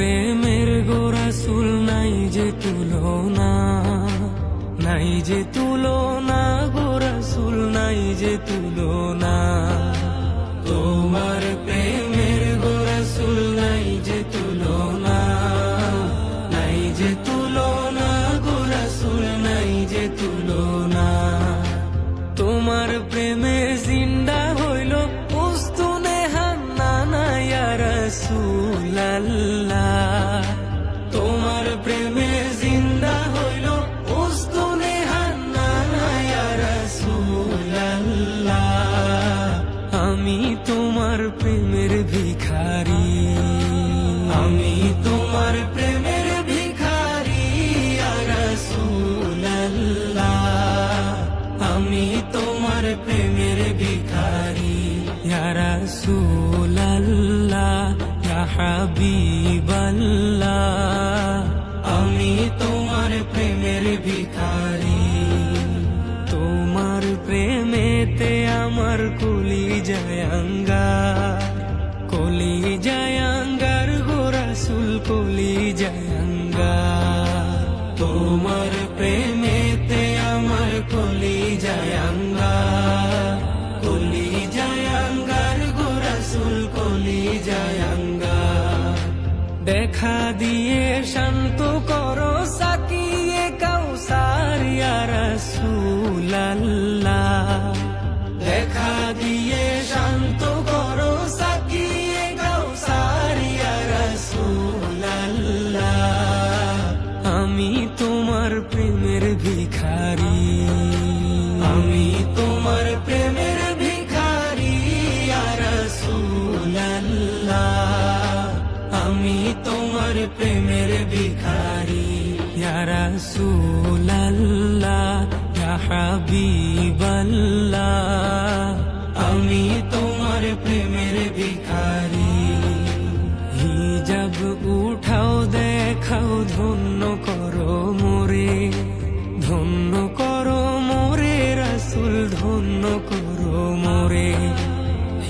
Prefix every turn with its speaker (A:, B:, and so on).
A: তোমার গোরা সুল নাই যে তুলো না নাই যে তুলো না গোরা সুল নাই যে তুলনা। তোমার রসুল্লাহ তোমার প্রেমে জিন্দা হইল উস্তুনে হান্না রসুল্লাহ আমি তোমার প্রেমের ভিখারি, আমি তোমার প্রেমের ভিখারি রসুল্লাহ আমি তোমার প্রেমের ভিখারি রসুল্লাহ হাবিবাল্লাহ, আমি তোমার প্রেমের ভিখারি। তোমার প্রেমেতে আমার কলি জয়াঙ্গার কলি জয়াঙ্গার গোরাসুল কলি জয়াঙ্গার। তোমার প্রেমেতে আমার কলি জয়াঙ্গার। দেখা দিয়ে শান্ত করো, সাকিয়ে কাউসার রসুল্লাহ দেখা দিয়ে শান্ত করো, সাকিয়ে কাউসার রসুল্লাহ আমি তোমার প্রেমের ভিখারি, আমি তোমার প্রেমের আমি তোমার প্রেমের ভিখারি। ইয়ারা সুলাল্লাহ হাবিবাল্লাহ। আমি তোমার প্রেমের ভিখারি। হিজাব উঠাও, দেখাও, ধন্য করো মোরে। ধন্য করো মোরে, রাসুল ধন্য করো